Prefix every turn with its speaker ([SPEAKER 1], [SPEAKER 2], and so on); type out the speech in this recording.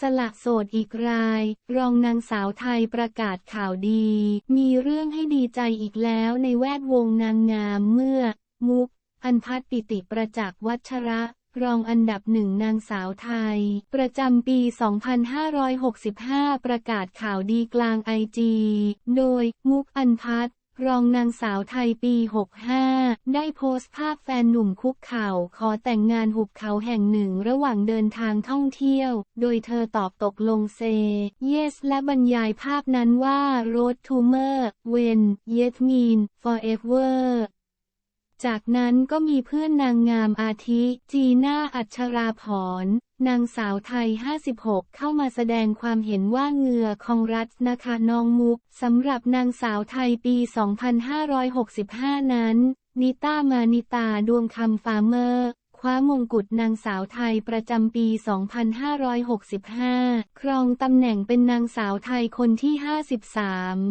[SPEAKER 1] สละโสดอีกราย รองนางสาวไทยประกาศข่าวดี มีเรื่องให้ดีใจอีกแล้วในแวดวงนางงามเมื่อ มุก อันพัฒปิติประจักษ์วัชระรองอันดับหนึ่งนางสาวไทย ประจำปี 2565 ประกาศข่าวดีกลางไอจี โดย มุกอันพัฒรองนางสาวไทยปี 65 ได้โพสต์ภาพแฟนหนุ่มคุกเข่าขอแต่งงานหุบเขาแห่งหนึ่งระหว่างเดินทางท่องเที่ยว โดยเธอตอบตกลงเซ yes และบรรยายภาพนั้นว่า road to mer when yet mean forever จากนั้นก็มีเพื่อนนางงามอาทิ จีน่าอัชราพร นางสาวไทย 56 เข้ามาแสดงความเห็นว่าเงือของรัฐนะคะน้องมุก สำหรับนางสาวไทยปี 2565 นั้น นิต้ามานิตาดวงคำฟาร์เมอร์ คว้ามงกุฎนางสาวไทยประจำปี 2565 ครองตำแหน่งเป็นนางสาวไทยคนที่ 53